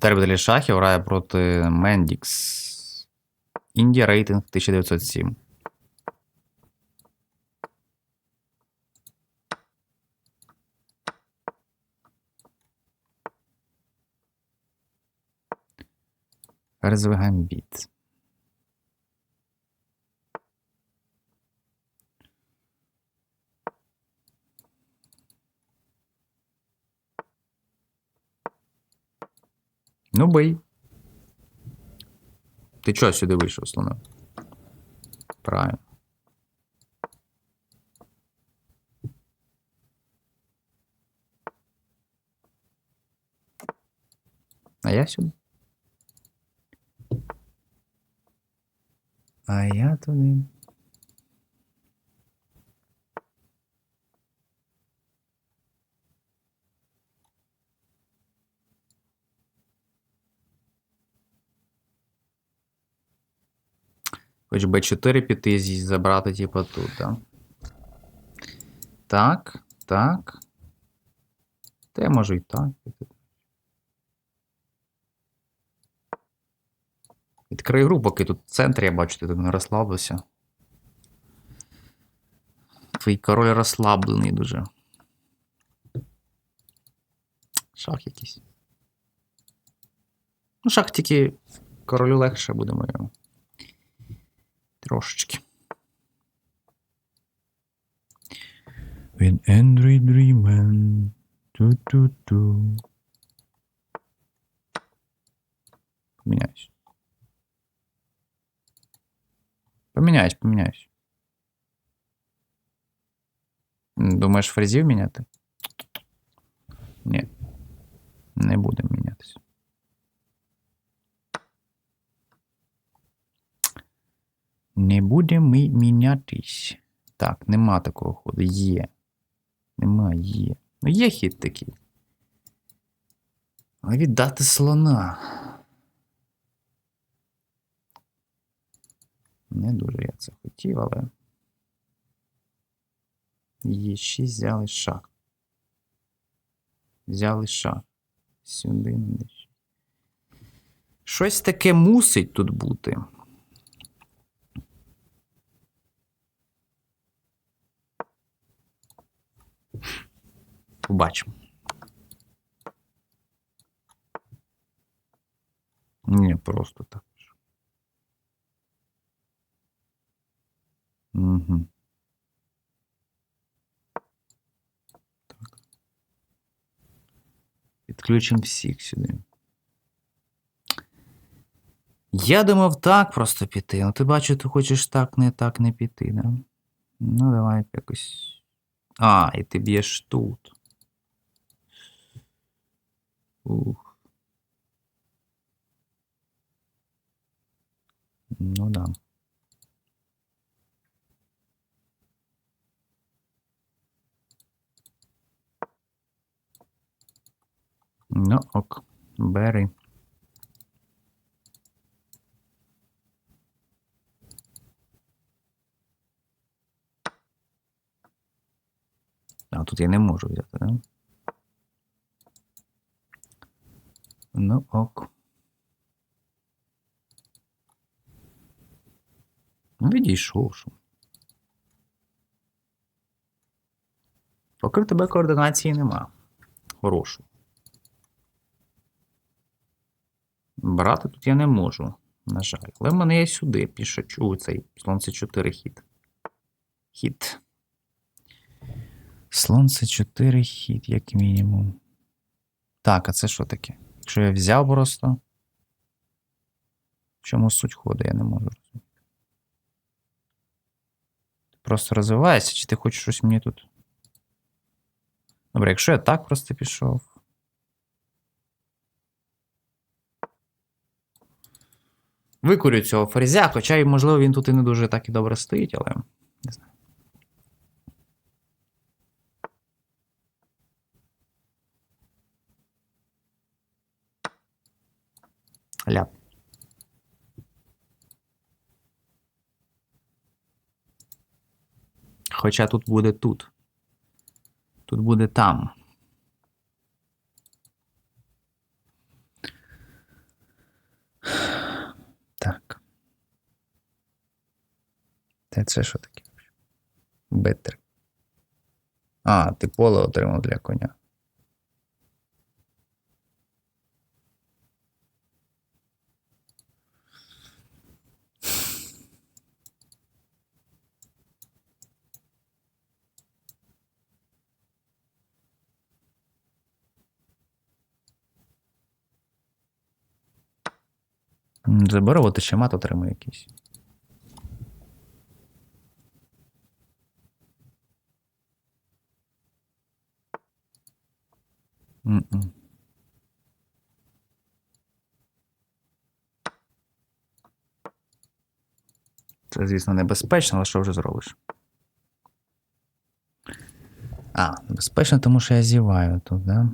Тербителі шахів грає проти Мендікс. Індія рейтинг 1907. Ферзовий гамбіт. Ну, бий. Ти чого сюди вийшов, слона? Правильно. А я сюди. А я туди. Хоч Б4 піти забрати, типу, тут, да? Так, так. Та я можу і так піти. Відкрий гру, поки тут в центрі, я бачу, ти тут не розслабився. Твій король розслаблений дуже. Шах якийсь. Ну, шах тільки королю легше буде моєму. Трошечки. When Android dreaming. Ту-ту-ту. Поміняюсь. Поміняюсь, поміняюсь. М, Думаєш, фрезів міняти? Ні. Не будемо мінятися. Не будемо ми мінятись. Так, нема такого ходу. Є. Нема, є. Ну, є хід такий. Але віддати слона. Не дуже я це хотів, але. Є 6 взяли шах. Взяли шах. Сюди не. Щось таке мусить тут бути. Побачимо. Ні, просто так. Угу. Так. Підключимо всіх сюди. Я думав так просто піти. Ну, ти бачу, ти хочеш так, не так не піти, да? Ну, давай якось. А, і ти б'єш тут. Ух. Ну да. Ну, ок, бери. А тут я не можу взяти, да? Ну, ок. Ну, відійшов. що. Поки в тебе координації нема. Хорошої. Брати тут я не можу, на жаль. Але в мене є сюди пішачу цей слон С4 хід. Хід. Слон С4 хід, як мінімум. Так, а це що таке? Якщо я взяв просто. В чому суть ходу, я не можу розуміти. Ти просто розвиваєшся, чи ти хочеш щось мені тут? Добре, якщо я так просто пішов. Викурю цього ферзя, хоча, й, можливо, він тут і не дуже так і добре стоїть, але Ляп. Хоча тут буде тут. Тут буде там. Так. Та це що таке? Бетер. А, ти поле отримав для коня. М, Заборовати ще мат отримує якийсь. Це, звісно, небезпечно, але що вже зробиш? А, небезпечно, тому що я зіваю тут, да?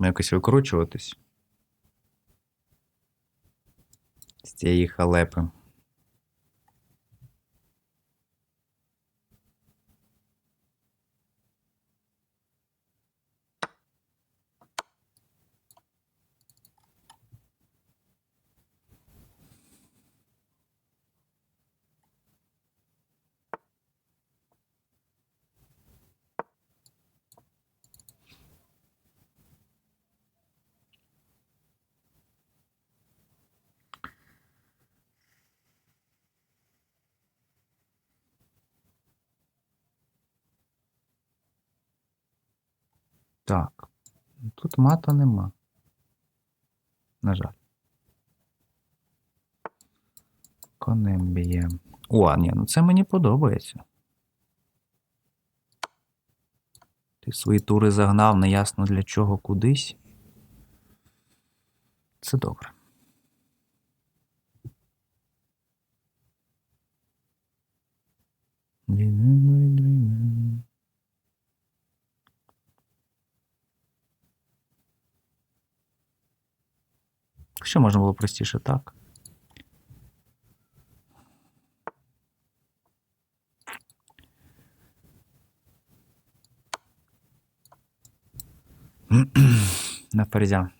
Якось викручуватись. З цієї халепи. Так. Тут мата нема. На жаль. Конем б'є. О, ні, ну це мені подобається. Ти свої тури загнав неясно для чого кудись. Це добре. Що можна було простіше так? На ферзя.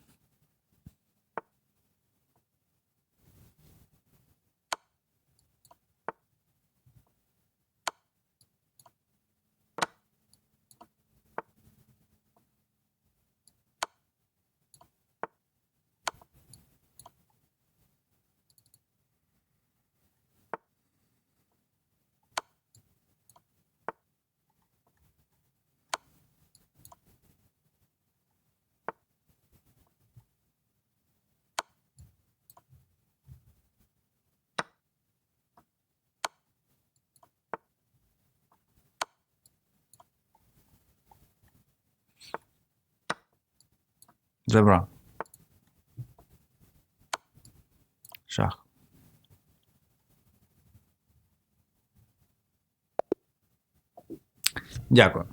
Забрав. Шах. Дякую.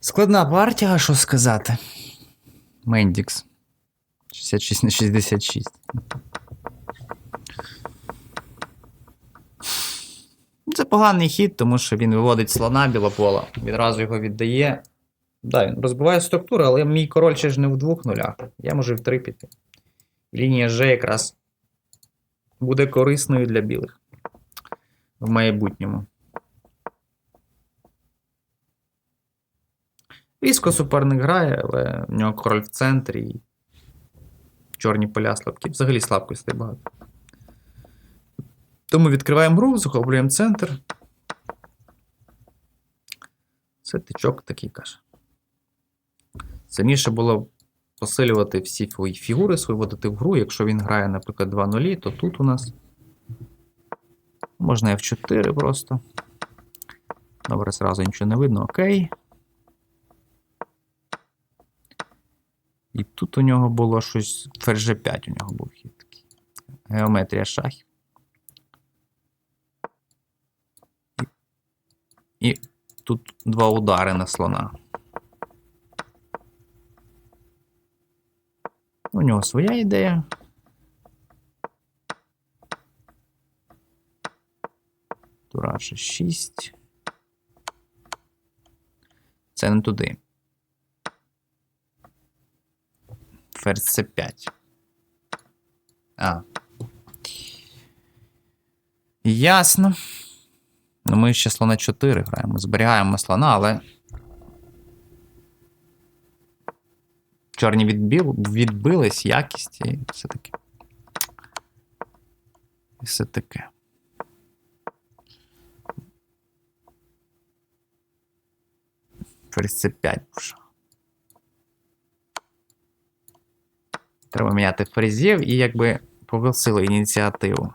Складна партія, що сказати. Мендікс. 66 на 66. Це поганий хід, тому що він виводить слона білопола, відразу його віддає. Да, він розбиває структуру, але мій король ще ж не в двох нулях. Я можу в три піти. Лінія G якраз буде корисною для білих в майбутньому. Різко суперник грає, але в нього король в центрі і чорні поля слабкі. Взагалі слабкостей багато. Тому відкриваємо гру, захоплюємо центр. Це тичок такий каже. Сильніше було посилювати всі свої фігури, свої вводити в гру. Якщо він грає, наприклад, 2 0 то тут у нас можна F4 просто. Добре, зразу нічого не видно. Окей. І тут у нього було щось. Ферзь 5 у нього був хід такий. Геометрія шахів. І тут два удари на слона. У нього своя ідея. Тура 6. Це не туди. Ферзь С5. А. Ясно. Ну, ми ще слона 4 граємо. Зберігаємо слона, але. Чорні відбіл, відбились якість і все таке. І все таке. Ферзь С5 пішов. Треба міняти ферзів і якби погасили ініціативу.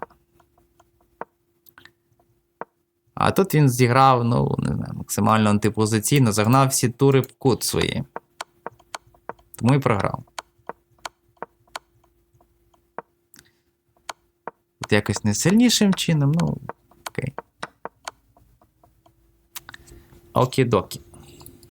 А тут він зіграв, ну, не знаю, максимально антипозиційно, загнав всі тури в кут свої. Тому і програв. От якось не сильнішим чином, ну, окей. Окі-докі.